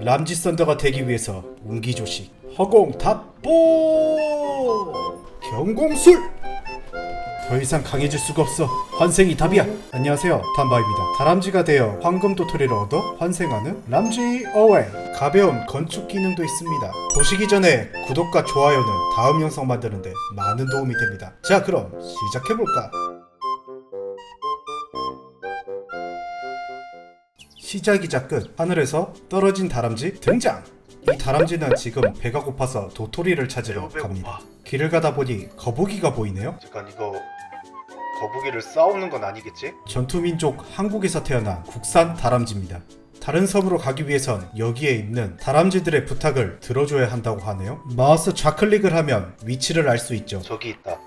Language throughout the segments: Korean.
람지 썬더가 되기 위해서 운기조식 허공 답보 경공술! 더 이상 강해질 수가 없어. 환생이 답이야. 안녕하세요. 담바입니다. 다람쥐가 되어 황금 도토리를 얻어 환생하는 람쥐 어웨이. 가벼운 건축 기능도 있습니다. 보시기 전에 구독과 좋아요는 다음 영상 만드는데 많은 도움이 됩니다. 자 그럼 시작해볼까 시작이자 끝 하늘에서 떨어진 다람쥐 등장 이 다람쥐는 지금 배가 고파서 도토리를 찾으러 배고파. 갑니다 길을 가다 보니 거북이가 보이네요 잠깐 이거 거북이를 싸우는 건 아니겠지? 전투민족 한국에서 태어난 국산 다람쥐입니다. 다른 섬으로 가기 위해선 여기에 있는 다람쥐들의 부탁을 들어줘야 한다고 하네요. 마우스 좌클릭을 하면 위치를 알 수 있죠. 저기 있다.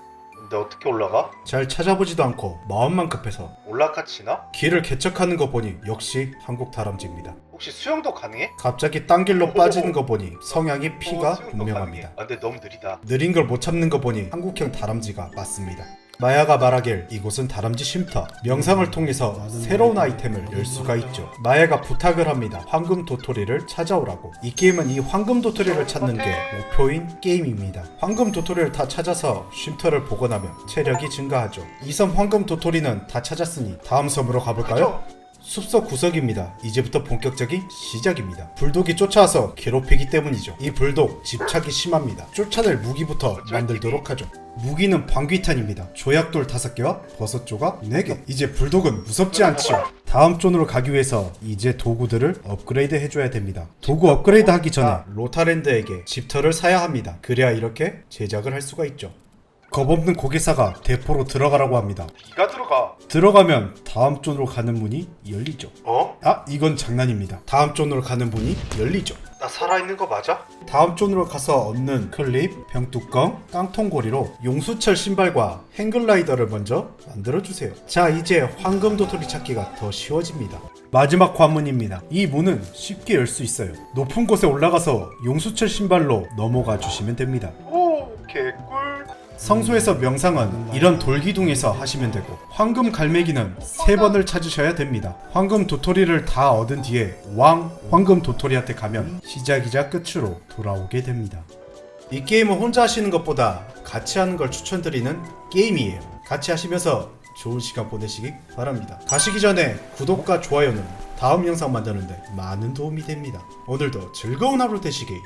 근데 어떻게 올라가? 잘 찾아보지도 않고 마음만 급해서 올라카치나? 길을 개척하는 거 보니 역시 한국 다람쥐입니다. 혹시 수영도 가능해? 갑자기 딴 길로 빠지는 거 보니 성향이 피가 어, 수영도 분명합니다. 가능해. 아, 근데 너무 느리다. 느린 걸 못 참는 거 보니 한국형 다람쥐가 맞습니다. 마야가 말하길 이곳은 다람쥐 쉼터. 명상을 통해서 새로운 아이템을 열 수가 있죠. 마야가 부탁을 합니다. 황금 도토리를 찾아오라고. 이 게임은 이 황금 도토리를 찾는 게 목표인 게임입니다. 황금 도토리를 다 찾아서 쉼터를 복원하면 체력이 증가하죠. 이 섬 황금 도토리는 다 찾았으니 다음 섬으로 가볼까요? 숲속 구석입니다. 이제부터 본격적인 시작입니다. 불독이 쫓아와서 괴롭히기 때문이죠. 이 불독 집착이 심합니다. 쫓아낼 무기부터 만들도록 하죠. 무기는 방귀탄입니다. 조약돌 5개와 버섯 조각 4개. 이제 불독은 무섭지 않지요. 다음 존으로 가기 위해서 이제 도구들을 업그레이드 해줘야 됩니다. 도구 업그레이드 하기 전에 로타랜드에게 집터를 사야 합니다. 그래야 이렇게 제작을 할 수가 있죠. 겁없는 고개사가 대포로 들어가라고 합니다. 네가 들어가. 들어가면 다음 존으로 가는 문이 열리죠. 어? 아, 이건 장난입니다. 다음 존으로 가는 문이 열리죠. 나 살아있는 거 맞아? 다음 존으로 가서 얻는 클립, 병뚜껑, 깡통고리로 용수철 신발과 행글라이더를 먼저 만들어주세요. 자, 이제 황금 도토리 찾기가 더 쉬워집니다. 마지막 관문입니다. 이 문은 쉽게 열 수 있어요. 높은 곳에 올라가서 용수철 신발로 넘어가 주시면 됩니다. 오, 개꿀. 성소에서 명상은 이런 돌기둥에서 하시면 되고 황금 갈매기는 세 번을 찾으셔야 됩니다. 황금 도토리를 다 얻은 뒤에 왕 황금 도토리한테 가면 시작이자 끝으로 돌아오게 됩니다. 이 게임은 혼자 하시는 것보다 같이 하는 걸 추천드리는 게임이에요. 같이 하시면서 좋은 시간 보내시기 바랍니다. 가시기 전에 구독과 좋아요는 다음 영상 만드는데 많은 도움이 됩니다. 오늘도 즐거운 하루 되시길